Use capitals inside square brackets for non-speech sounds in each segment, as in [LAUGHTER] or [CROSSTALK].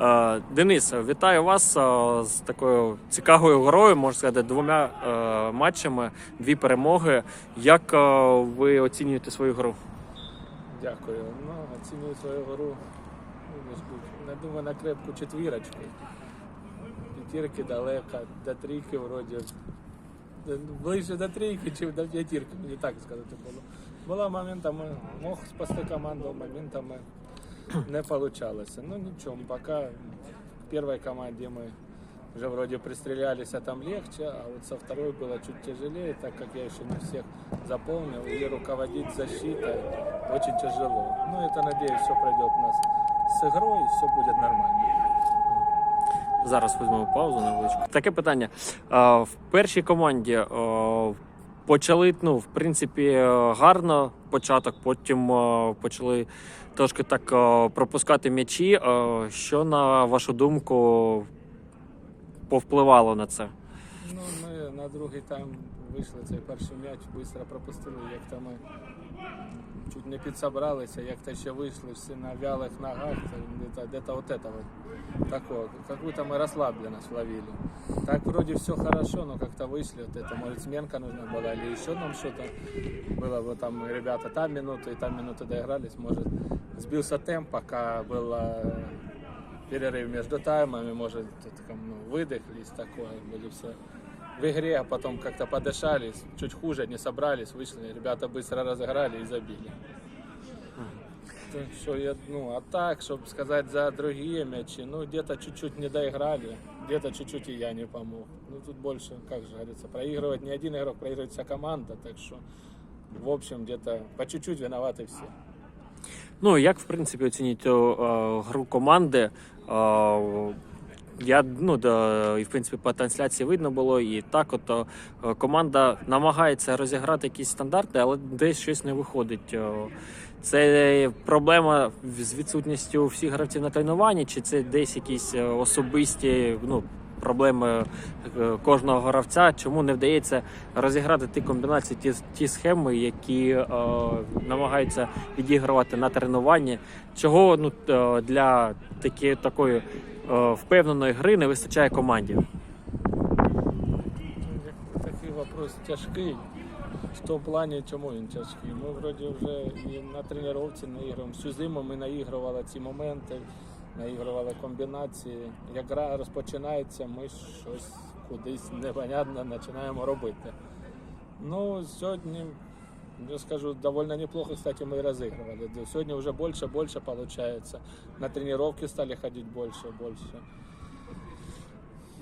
Е, Денис, вітаю вас е, з такою цікавою грою, можна сказати, двома е, матчами, дві перемоги. Як ви оцінюєте свою гру? Дякую. Ну, оцінюю свою гру. Ну, не. Думаю на крепку четвірочку. П'ятірки далеко, до трійки вроді. Ближче до трійки, чи до п'ятірки, мені так сказати було. Була моментами, мог спасти команду, моментами не получалось. Ну нічого, поки в першій команді ми уже вроде пристрелялись, а там легче, а вот со второй было чуть тяжелее, так как я еще не всех запомнил, и руководить защитой очень тяжело. Ну, это, надеюсь, все пройдет у нас с игрой, и все будет нормально. Зараз візьмемо паузу невеличку. Таке питання. В першій команді почали, ну, в принципі, е, гарно початок, потім е, почали трошки так е, пропускати м'ячі. Що, на вашу думку, повпливало на це? Ну, ми на другий тайм вийшли цей перший м'яч, швидко пропустили, як там чуть не підсобралися, як то ще вийшли всі на вялих ногах, то где-то, где-то вот этого такого, как будто мы расслабленно словили. Так вроде все хорошо, но как-то вышли, вот это, может, сменка нужна была, или еще нам что-то было, вот там ребята там минуту и там минуту доигрались, может, сбился темп, пока был э, перерыв между таймами, может, тут, там, ну, выдохлись, такое, были все в игре, а потом как-то подышались, чуть хуже, не собрались, вышли, ребята быстро разыграли и забили. Так что я, ну, а так, чтобы сказать за другие мячи, ну, где-то чуть-чуть не доиграли, где-то чуть-чуть и я не помог. Ну, тут больше, как же говорится, проигрывать не один игрок, проигрывает вся команда, так что, в общем, где-то по чуть-чуть виноваты все. Ну, як, в принципі, оцінюєте е, гру команди? Е, я, ну, да, і в принципі по трансляції видно було, і так от е, команда намагається розіграти якісь стандарти, але десь щось не виходить. Е, Це проблема з відсутністю всіх гравців на тренуванні, чи це десь якісь е, особисті ну, проблеми кожного гравця? Чому не вдається розіграти ті комбінації, ті, ті схеми, які е, намагаються відігравати на тренуванні? Чого ну, для такі, такої впевненої гри не вистачає команді? Ну, Такий вопрос тяжкий. В тому плані, чому він тяжкий? Ми вроді вже і на тренувці наігруємо. Всю зиму ми наігрували ці моменти, наігрували комбінації. Як гра розпочинається, ми щось кудись непонятне починаємо робити. Ну, сьогодні, я скажу, довольно неплохо, кстати, мы и разыгрывали. Сегодня уже больше, больше получается. На тренировки стали ходить больше, больше.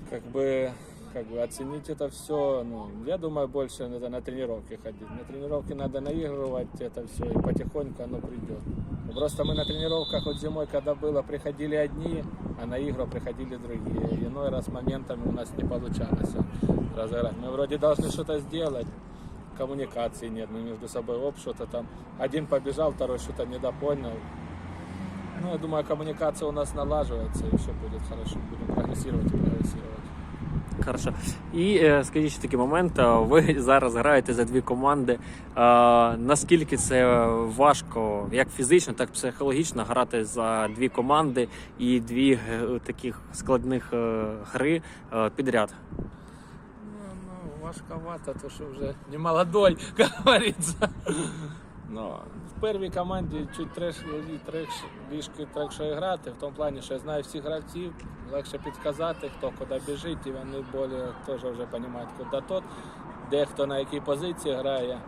Как бы, как бы оценить это все, ну, я думаю, больше надо на тренировки ходить. На тренировки надо наигрывать это все, и потихоньку оно придет. Просто мы на тренировках вот зимой, когда было, приходили одни, а на игру приходили другие. Иной раз моментами у нас не получалось разыграть. Мы вроде должны что-то сделать, коммуникации нет, мы между собой оп, что-то там. Один побежал, второй что-то недопонял. Ну, я думаю, коммуникация у нас налаживается, и все будет хорошо. Будем прогрессировать и прогрессировать. Хорошо. І е, скажіть ще такий момент. Ви [LAUGHS] зараз граєте за дві команди. Наскільки це важко, як фізично, так і психологічно грати за дві команди і дві е, таких складних е, гри е, підряд? Ну, ну, важковато, то что уже не молодой, [LAUGHS] как говорится. Но в первій команді чуть треш, треш, трекше грати, в тому плані, що я знаю всіх гравців, легше підказати, хто куди біжить, і вони більше теж вже розуміють, куди тот, де хто на якій позиції грає.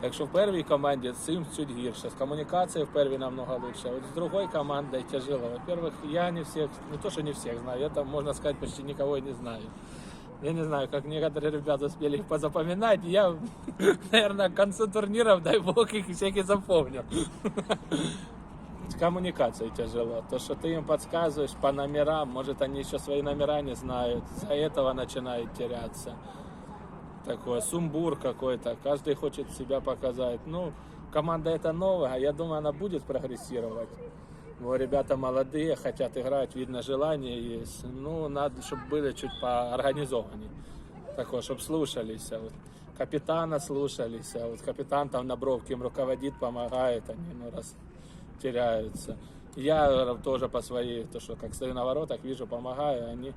Так що в першій команді цим чуть гірше. З комунікацією в первій намного лучше. От з другою командою тяжело. Во-первых, я не всех, не то, что не всех знаю, я там, можно сказать, почти никого и не знаю. Я не знаю, как некоторые ребята успели их позапоминать. Я, [LAUGHS] наверное, к концу турниров, дай бог, их всех и запомнил. С [LAUGHS] коммуникацией тяжело. То, что ты им подсказываешь по номерам, может, они еще свои номера не знают. За этого начинают теряться. Такой сумбур какой-то. Каждый хочет себя показать. Ну, команда это новая, я думаю, она будет прогрессировать. Ну, ребята молодые, хотят играть, видно, желание есть. Ну, надо, чтобы были чуть поорганизованнее. Такое, чтобы слушались. а Вот. Капитана слушались. А вот капитан там на бровке им руководит, помогает. Они, ну, раз теряются. Я говорю, тоже по своей, то что как стою на воротах, вижу, помогаю, они,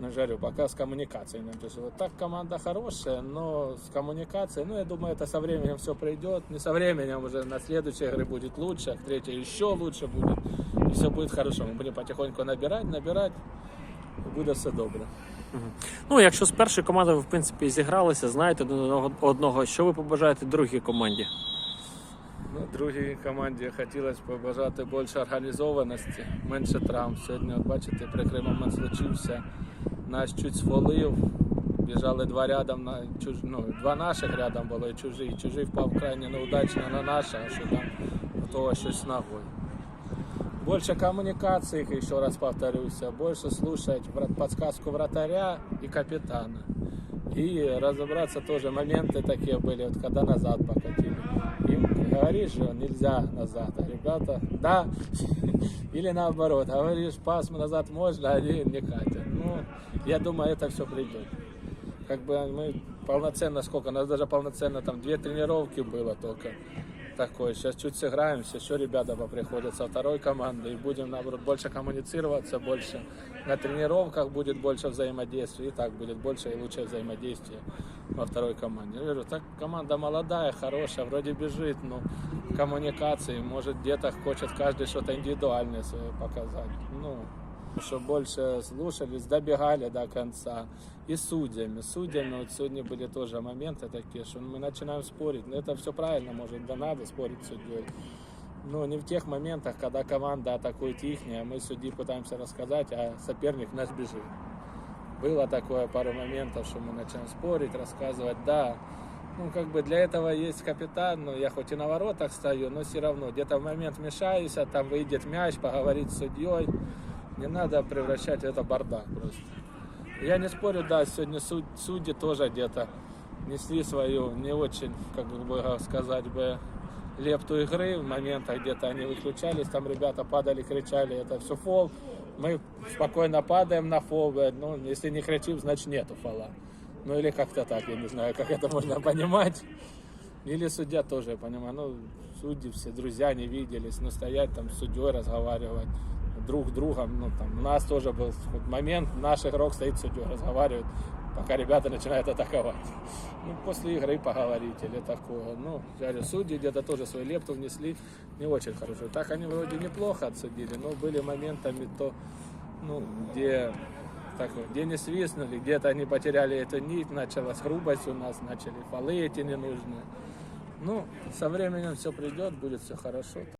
ну, жарю, пока с коммуникацией. нам тяжело. Так команда хорошая, но с коммуникацией, ну, я думаю, это со временем все придет. Не со временем уже на следующей игры будет лучше, а к третьей еще лучше будет. И все будет хорошо. Мы будем потихоньку набирать, набирать, и буде все добре. Ну, якщо з першою командою ви, в принципі, зігралися, знаєте один одного- одного, що ви побажаєте другій команді? Ну, другій команді хотілося побажати більше організованості, менше травм. Сьогодні, от бачите, прикрий момент случився. Нас чуть свалив. Біжали два рядом на ну, два наших рядом було і чужий. Впав крайне неудачно на наше, а що там у того щось ногою. Больше коммуникаций, еще раз повторюсь, больше слушать вра- подсказку вратаря и капитана. И разобраться тоже моменты такие были, вот когда назад покатили Им говоришь, что нельзя назад, а ребята, да, [LAUGHS] или наоборот, говоришь, пас назад можно, а они не катят. Ну, я думаю, это все придет. Как бы мы полноценно, сколько, у нас даже полноценно там две тренировки было только такой. Сейчас чуть сыграемся, еще ребята поприходят со второй команды и будем, наоборот, больше коммуницироваться, больше на тренировках будет больше взаимодействия, и так будет больше и лучшее взаимодействие во второй команде. Я говорю, так команда молодая, хорошая, вроде бежит, но коммуникации, может где-то хочет каждый что-то индивидуальное свое показать. Ну, чтобы больше слушались, добегали до конца. И судьями. Судьями вот сегодня были тоже моменты такие, что мы начинаем спорить. Но это все правильно, может, да надо спорить с судьей. Но не в тех моментах, когда команда атакует их, мы судьи пытаемся рассказать, а соперник нас бежит. Было такое пару моментов, что мы начинаем спорить, рассказывать, да. Ну, как бы для этого есть капитан, но я хоть и на воротах стою, но все равно где-то в момент мешаюсь, а там выйдет мяч, поговорить с судьей. Не надо превращать это бардак просто. Я не спорю, да, сегодня суд- судьи тоже где-то несли свою не очень, как бы сказать бы, лепту игры. В моментах где-то они выключались, там ребята падали, кричали, это все фол. Мы спокойно падаем на фол, ну, если не кричим, значит нету фола. Ну или как-то так, я не знаю, как это можно понимать. Или судья тоже, я понимаю, ну, судьи все, друзья не виделись, ну, стоять там с судьей разговаривать друг другом, ну, там, у нас тоже был момент, наш игрок стоит с судьей, разговаривает, пока ребята начинают атаковать. Ну, после игры поговорить или такое. Ну, говорю, судьи где-то тоже свою лепту внесли, не очень хорошо. Так они вроде неплохо отсудили, но были моментами то, ну, где так, где не свистнули, где-то они потеряли эту нить, началась грубость у нас, начали фолы эти ненужные. Ну, со временем все придет, будет все хорошо.